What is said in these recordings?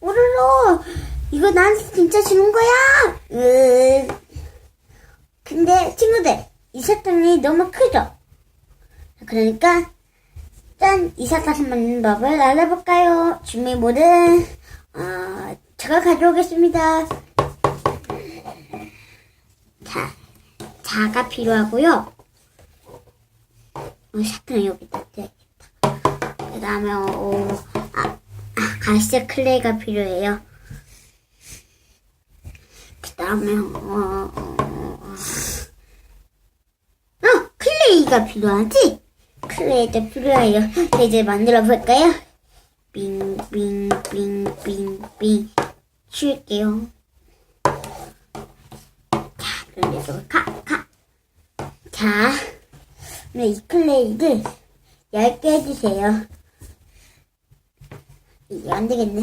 오로로 이거 나한테 진짜 주는 거야. 으. 근데 친구들 이 사탕이 너무 크죠? 그러니까 짠! 이 사탕 만드는 법을 알아볼까요? 준비 모든 어, 제가 가져오겠습니다. 자, 자가 필요하고요. 어, 사탕 여기다 떼야겠다. 그 다음에 어, 아, 아, 갈색 클레이가 필요해요. 그 다음에 어, 어, 어, 어, 클레이가 필요하지? 클레이도 필요해요. 이제 만들어 볼까요? 빙빙빙빙빙 칠게요. 자, 그래서 가, 가. 자, 이 클레이를 얇게 해주세요. 이게 안 되겠네.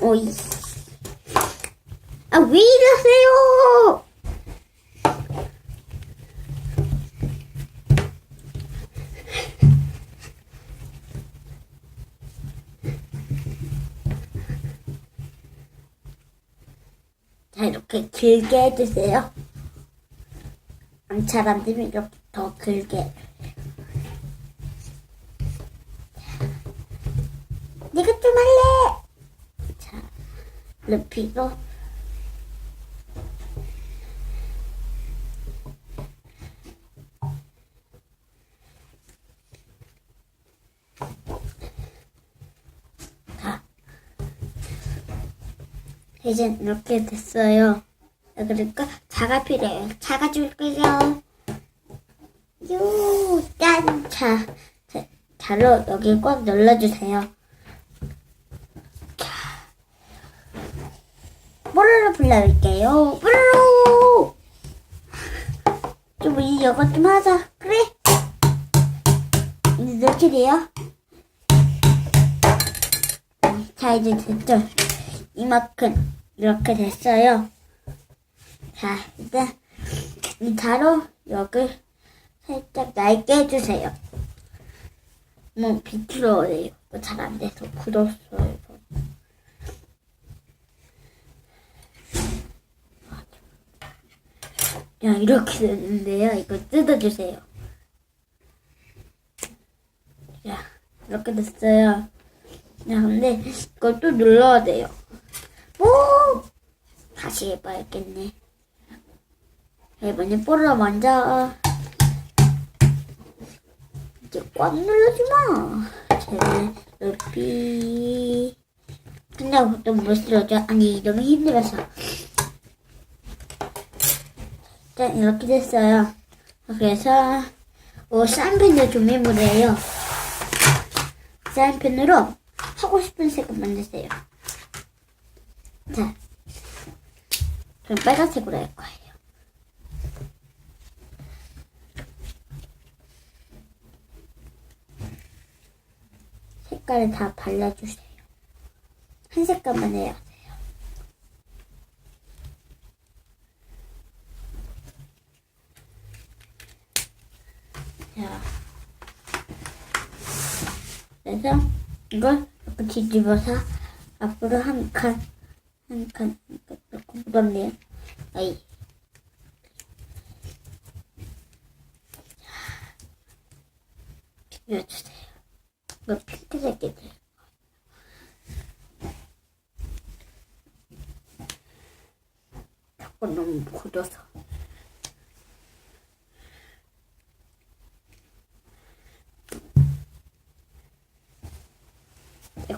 오이. 아, 왜 이러세요? 자, 이렇게 길게 해주세요. 잘안 되면 이렇게 더 길게. 내가 좀 할래! 자, 루피도. 자, 이제 이렇게 됐어요. 그러니까 차가 필요해요. 차가 줄게요. 요, 짠, 차. 자, 자로 여기 꽉 눌러주세요. 자, 불러볼게요. 뽀로로! 좀 이거 좀 하자. 그래? 이제 이렇게 돼요. 자, 이제 됐죠? 이만큼 이렇게 됐어요. 자, 이제 이 자로 여기 살짝 얇게 해주세요. 뭐 비틀어요. 잘 안 돼서 굳었어요. 야, 이렇게 됐는데요. 이거 뜯어주세요. 야, 이렇게 됐어요. 야, 근데 이걸 또 눌러야 돼요. 오! 다시 해봐야겠네. 이번에 뽀로로 먼저. 이제 꽉 눌러지 마. 제발, 루피. 근데 그것도 못 쓸어줘. 아니, 너무 힘들어서. 짠, 이렇게 됐어요. 그래서, 어, 사인펜도 준비물이에요. 사인펜으로 하고 싶은 색을 만드세요. 자, 그럼 빨간색으로 할 거예요. 색깔을 다 발라주세요. 한 색깔만 해야 돼요. 자, 그래서 이걸 이렇게 뒤집어서 앞으로 한 칸, 한 칸, 이렇게 묻었네요. 아이. 비벼주세요. 이거 핑크색이 돼. 자꾸 너무 굳어서.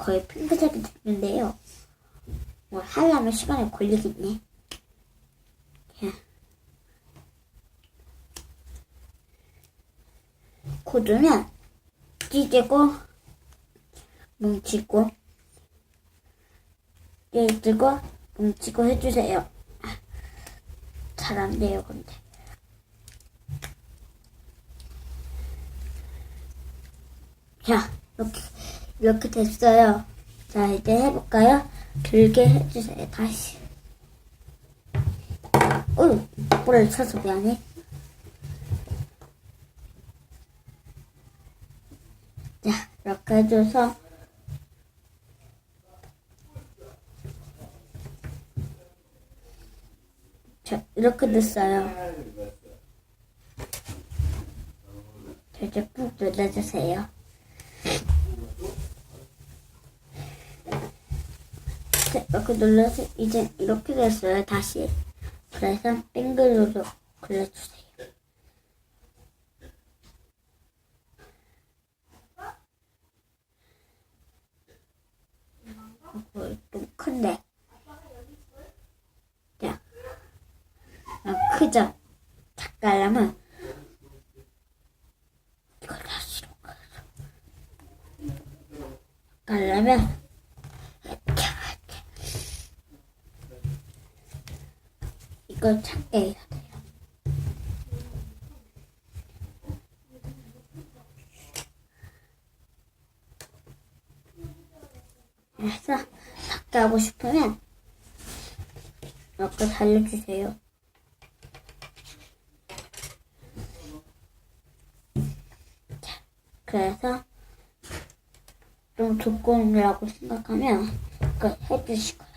거의 핑크색이 됐는데요. 뭐 하려면 시간이 걸리겠네. 자. 굳으면 찢고 뭉치고 찢고 뭉치고 해주세요. 잘 안 돼요, 근데. 자, 이렇게, 이렇게 됐어요. 자, 이제 해볼까요? 길게 해주세요, 다시. 어휴, 볼을 쳐서 미안해. 자, 이렇게 해줘서 자, 이렇게 됐어요. 자, 이제 꾹 눌러주세요. 자, 이렇게 눌러서 이제 이렇게 됐어요. 다시. 그래서 빙글로 눌러주세요. 어, 좀 큰데. 자, 아, 크죠? 작가려면 이걸 다시 가려면 이렇게 이렇게 이걸 작게 해야 돼요. 그래서 작게 하고 싶으면 이렇게 살려주세요. 자, 그래서 좀 두꺼운이라고 생각하면 그 해주시고요.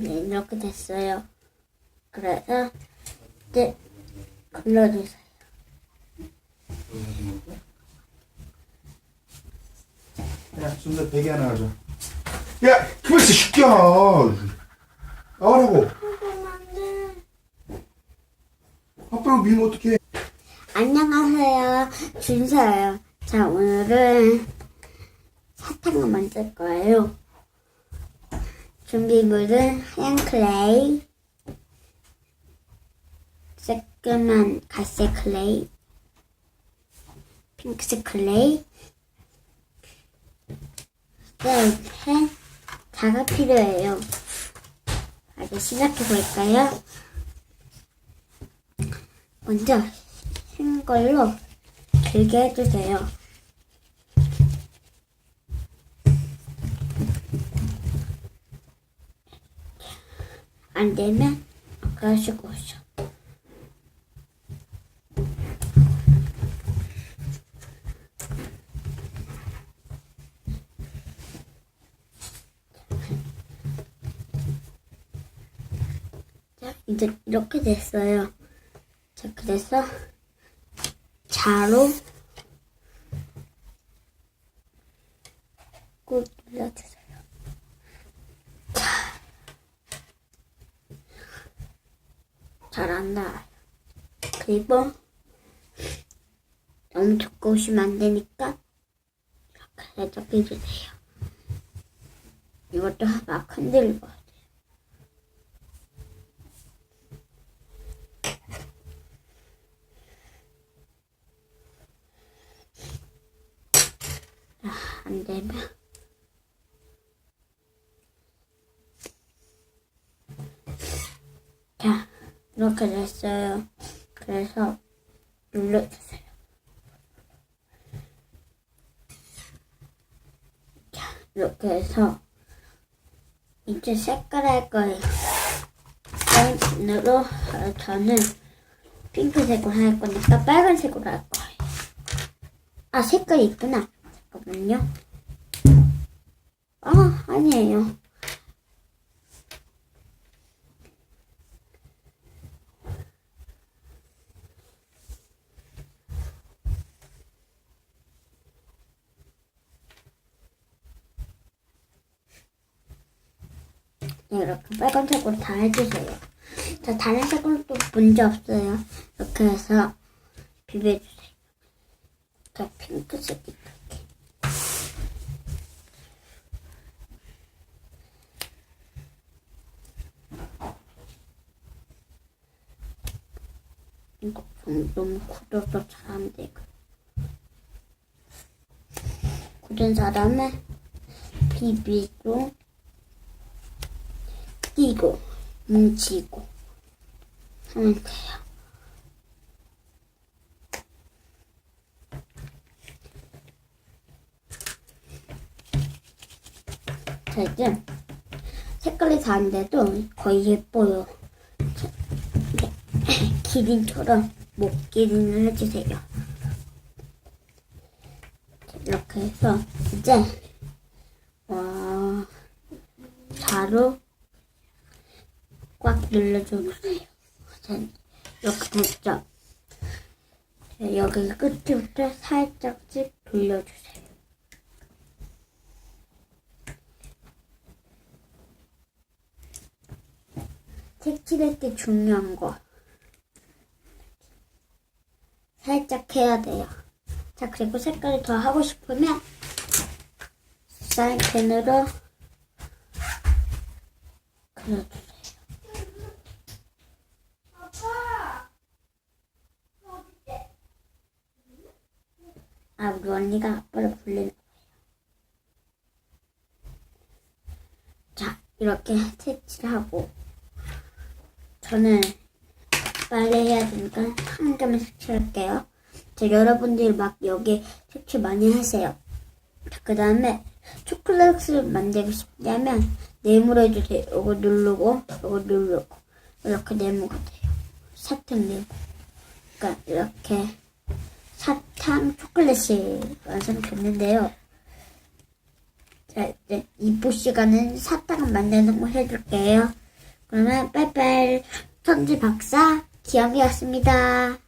네, 이렇게 됐어요. 그래서 이제 걸러주세요. 야, 순대 베개 하나 가져. 야, 그만 있어, 시켜. 나오라고. 아빠를 밀면 어떡해. 안녕하세요. 준서예요. 자, 오늘은 사탕을 만들 거예요. 준비물은 하얀 클레이, 새끄만 갈색 클레이, 핑크색 클레이, 이렇게 다가 필요해요. 이제 시작해 볼까요? 먼저 흰 걸로 길게 해주세요. 안 되면 하시고 오셔. 자, 이제 이렇게 됐어요. 자, 그래서 자로 꾹 눌러주세요. 잘 안 나와요. 그리고 너무 두꺼우 시면 안 되니까 이렇게 살짝 해주세요. 이것도 막 흔들고. 아, 안 되면 자 이렇게 됐어요. 그래서 눌러주세요. 자 이렇게 해서 이제 색깔 할 거예요. 어, 저는 핑크색으로 할 거니까 빨간색으로 할 거예요. 아 색깔이 있구나. 잠깐만요. 아 아니에요. 네, 이렇게 빨간색으로 다 해주세요. 자, 다른 색으로 또 문제 없어요. 이렇게 해서 비벼주세요. 자, 핑크색 이렇게. 이거 좀 너무 굳어서 잘안 되고. 굳은 사람은 비비고 뛰고 뭉치고 하면 돼요. 자, 이제 색깔이 다른데도 거의 예뻐요. 기린처럼 목기린을 해주세요. 이렇게 해서 이제 어, 자루 꽉 눌러주세요. 자, 이렇게 됐죠? 자, 여기 끝부터 살짝씩 돌려주세요. 색칠할 때 중요한 거. 살짝 해야 돼요. 자, 그리고 색깔을 더 하고 싶으면 사인펜으로 그려주세요. 아, 우리 언니가 아빠를 불리는 거예요. 자, 이렇게 색칠하고 저는 빨래 해야 되니까 한 개만 색칠할게요. 자, 여러분들 막 여기 색칠 많이 하세요. 자, 그 다음에 초콜릿을 만들고 싶다면 네모해주세요. 이거 누르고, 이거 누르고. 이렇게 네모가 돼요. 사탕 네모. 그러니까 이렇게 사탕 초콜릿이 완성됐는데요. 자, 이제 이부 시간은 사탕 만드는 거 해줄게요. 그러면 빠이빠이 천지 박사 기영이었습니다.